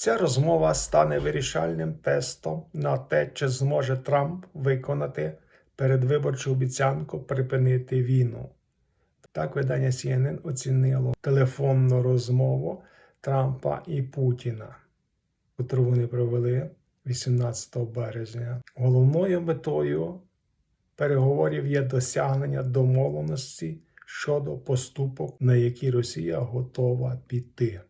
Ця розмова стане вирішальним тестом на те, чи зможе Трамп виконати передвиборчу обіцянку припинити війну. Так видання CNN оцінило телефонну розмову Трампа і Путіна, яку вони провели 18 березня. Головною метою переговорів є досягнення домовленості щодо поступок, на які Росія готова піти.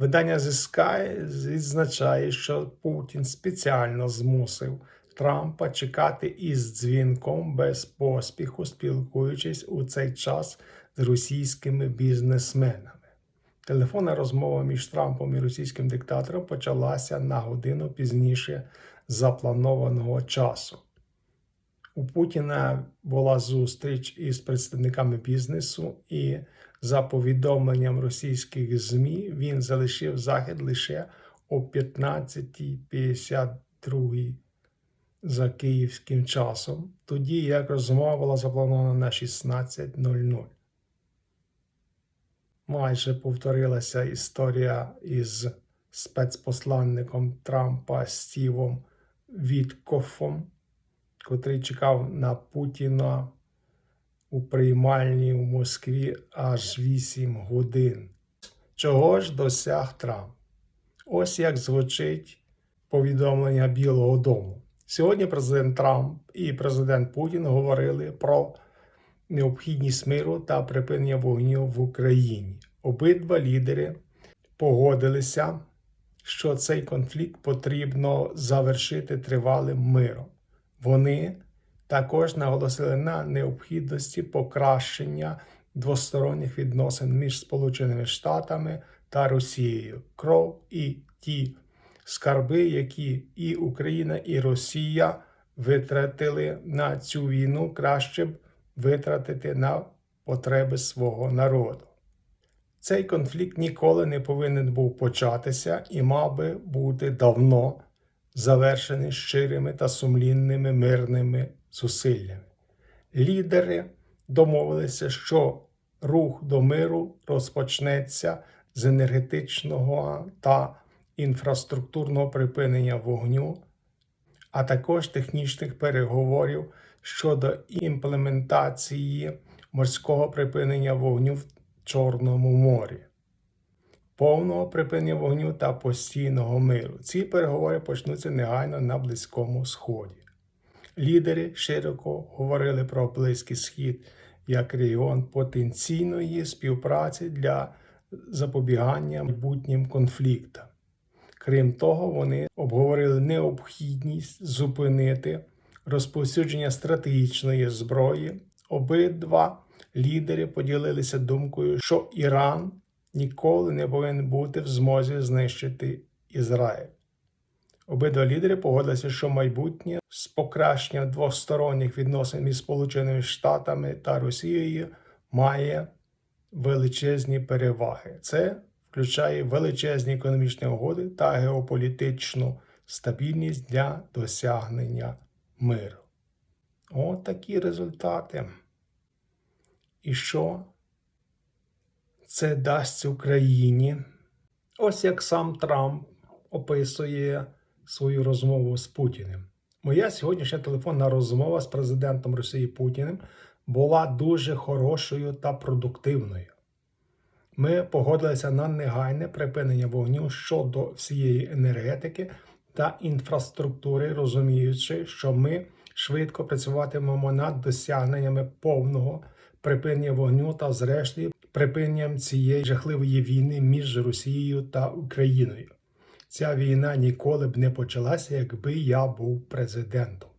Видання The Sky відзначає, що Путін спеціально змусив Трампа чекати із дзвінком без поспіху, спілкуючись у цей час з російськими бізнесменами. Телефонна розмова між Трампом і російським диктатором почалася на годину пізніше запланованого часу. У Путіна була зустріч із представниками бізнесу, і за повідомленням російських ЗМІ він залишив захід лише о 15.52 за київським часом, тоді як розмова була запланована на 16.00. Майже повторилася історія із спецпосланником Трампа Стівом Віткофом, котрий чекав на Путіна у приймальні в Москві аж 8 годин. Чого ж досяг Трамп? Ось як звучить повідомлення Білого Дому. Сьогодні президент Трамп і президент Путін говорили про необхідність миру та припинення вогню в Україні. Обидва лідери погодилися, що цей конфлікт потрібно завершити тривалим миром. Вони також наголосили на необхідності покращення двосторонніх відносин між Сполученими Штатами та Росією, кров і ті скарби, які і Україна, і Росія витратили на цю війну, краще б витратити на потреби свого народу. Цей конфлікт ніколи не повинен був початися і мав би бути давно завершений щирими та сумлінними мирними зусиллями. Лідери домовилися, що рух до миру розпочнеться з енергетичного та інфраструктурного припинення вогню, а також технічних переговорів щодо імплементації морського припинення вогню в Чорному морі, повного припинення вогню та постійного миру. Ці переговори почнуться негайно на Близькому Сході. Лідери широко говорили про Близький Схід як регіон потенційної співпраці для запобігання майбутнім конфліктам. Крім того, вони обговорили необхідність зупинити розповсюдження стратегічної зброї. Обидва лідери поділилися думкою, що Іран ніколи не повинен бути в змозі знищити Ізраїль. Обидва лідери погодилися, що майбутнє з покращенням двосторонніх відносин між Сполученими Штатами та Росією має величезні переваги. Це включає величезні економічні угоди та геополітичну стабільність для досягнення миру. От такі результати. І що це дасть Україні? Ось як сам Трамп описує свою розмову з Путіним. Моя сьогоднішня телефонна розмова з президентом Росії Путіним була дуже хорошою та продуктивною. Ми погодилися на негайне припинення вогню щодо всієї енергетики та інфраструктури, розуміючи, що ми швидко працюватимемо над досягненнями повного припинення вогню та, зрештою, припиненням цієї жахливої війни між Росією та Україною. Ця війна ніколи б не почалася, якби я був президентом.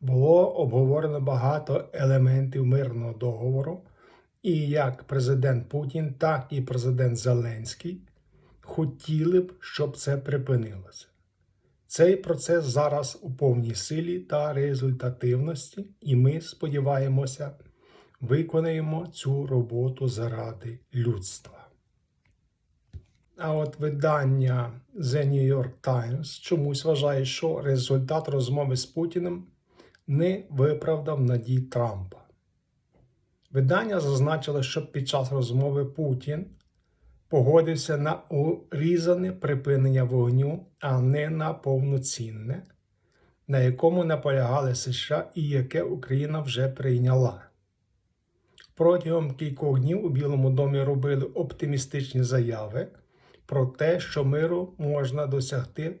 Було обговорено багато елементів мирного договору, і як президент Путін, так і президент Зеленський хотіли б, щоб це припинилося. Цей процес зараз у повній силі та результативності, і ми сподіваємося, виконаємо цю роботу заради людства. А от видання The New York Times чомусь вважає, що результат розмови з Путіним не виправдав надій Трампа. Видання зазначило, що під час розмови Путін погодився на урізане припинення вогню, а не на повноцінне, на якому наполягали США і яке Україна вже прийняла. Протягом кількох днів у Білому домі робили оптимістичні заяви про те, що миру можна досягти,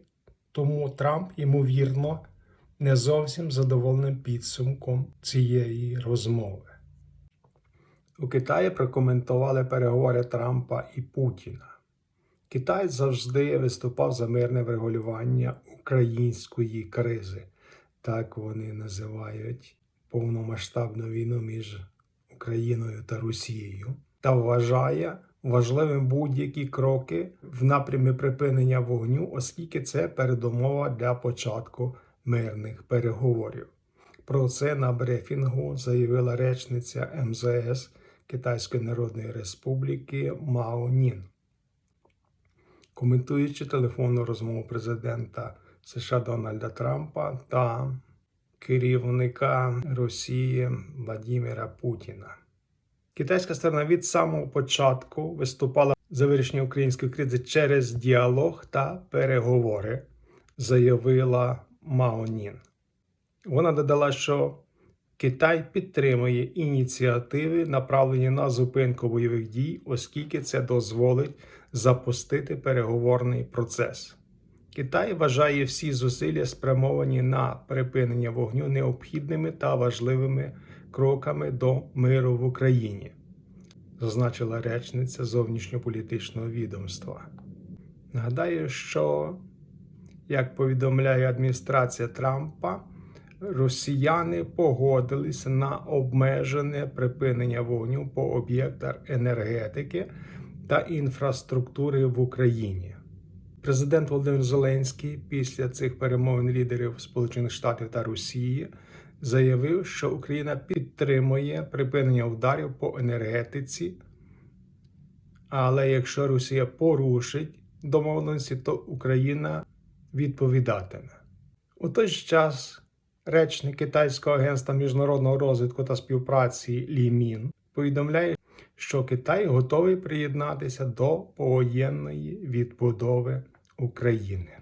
тому Трамп, ймовірно, не зовсім задоволений підсумком цієї розмови. У Китаї прокоментували переговори Трампа і Путіна. Китай завжди виступав за мирне врегулювання української кризи, так вони називають повномасштабну війну між Україною та Росією, та вважає важливим будь-які кроки в напрямі припинення вогню, оскільки це передумова для початку мирних переговорів. Про це на брифінгу заявила речниця МЗС Китайської Народної Республіки Мао Нін. Коментуючи телефонну розмову президента США Дональда Трампа та керівника Росії Владимира Путіна. Китайська сторона від самого початку виступала за вирішення української кризи через діалог та переговори, заявила Мао Нін. Вона додала, що Китай підтримує ініціативи, направлені на зупинку бойових дій, оскільки це дозволить запустити переговорний процес. Китай вважає всі зусилля, спрямовані на припинення вогню необхідними та важливими кроками до миру в Україні, зазначила речниця зовнішньополітичного відомства. Нагадаю, що, як повідомляє адміністрація Трампа, росіяни погодилися на обмежене припинення вогню по об'єктах енергетики та інфраструктури в Україні. Президент Володимир Зеленський після цих перемовин лідерів Сполучених Штатів та Росії заявив, що Україна підтримує припинення ударів по енергетиці, але якщо Росія порушить домовленості, то Україна відповідатиме. У той ж час речник Китайського агентства міжнародного розвитку та співпраці Лі Мін повідомляє, що Китай готовий приєднатися до повоєнної відбудови України.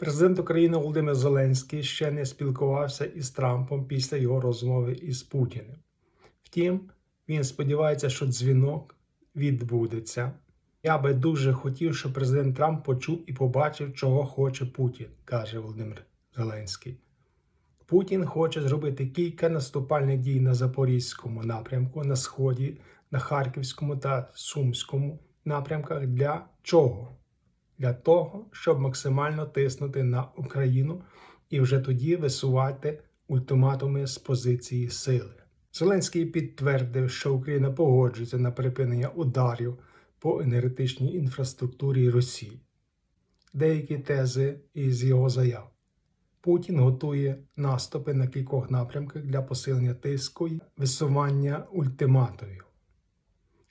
Президент України Володимир Зеленський ще не спілкувався із Трампом після його розмови із Путіним. Втім, він сподівається, що дзвінок відбудеться. Я би дуже хотів, щоб президент Трамп почув і побачив, чого хоче Путін, каже Володимир Зеленський. Путін хоче зробити кілька наступальних дій на Запорізькому напрямку, на Сході, на Харківському та Сумському напрямках. Для чого? Для того, щоб максимально тиснути на Україну і вже тоді висувати ультиматуми з позиції сили. Зеленський підтвердив, що Україна погоджується на припинення ударів по енергетичній інфраструктурі Росії. Деякі тези із його заяв. Путін готує наступи на кількох напрямках для посилення тиску і висування ультиматумів.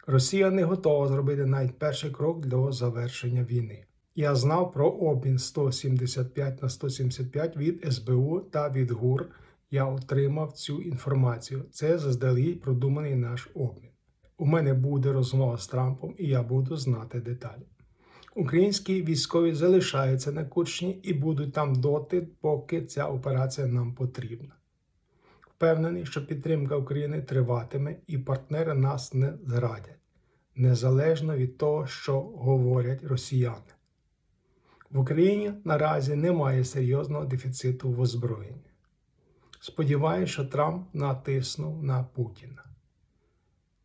Росія не готова зробити навіть перший крок до завершення війни. Я знав про обмін 175 на 175 від СБУ та від ГУР. Я отримав цю інформацію. Це заздалегідь продуманий наш обмін. У мене буде розмова з Трампом, і я буду знати деталі. Українські військові залишаються на Курчні і будуть там доти, поки ця операція нам потрібна. Впевнений, що підтримка України триватиме і партнери нас не зрадять, незалежно від того, що говорять росіяни. В Україні наразі немає серйозного дефіциту в озброєнні. Сподіваюся, що Трамп натиснув на Путіна.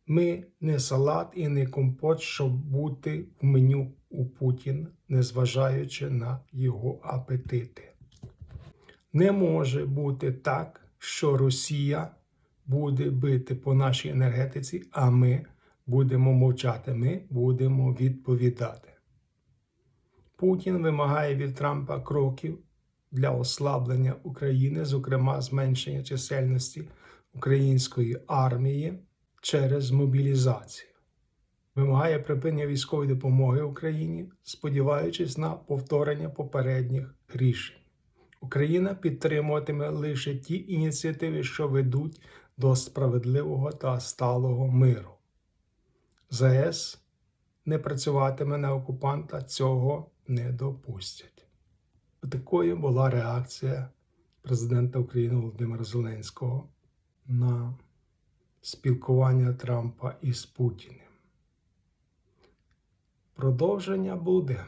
Ми не салат і не компот, щоб бути в меню у Путіна, незважаючи на його апетити. Не може бути так, що Росія буде бити по нашій енергетиці, а ми будемо мовчати, ми будемо відповідати. Путін вимагає від Трампа кроків для ослаблення України, зокрема зменшення чисельності української армії через мобілізацію. Вимагає припинення військової допомоги Україні, сподіваючись на повторення попередніх рішень. Україна підтримуватиме лише ті ініціативи, що ведуть до справедливого та сталого миру. ЗАЕС не працюватиме на окупанта, цього не допустять. Такою була реакція президента України Володимира Зеленського на спілкування Трампа із Путіним. Продовження буде.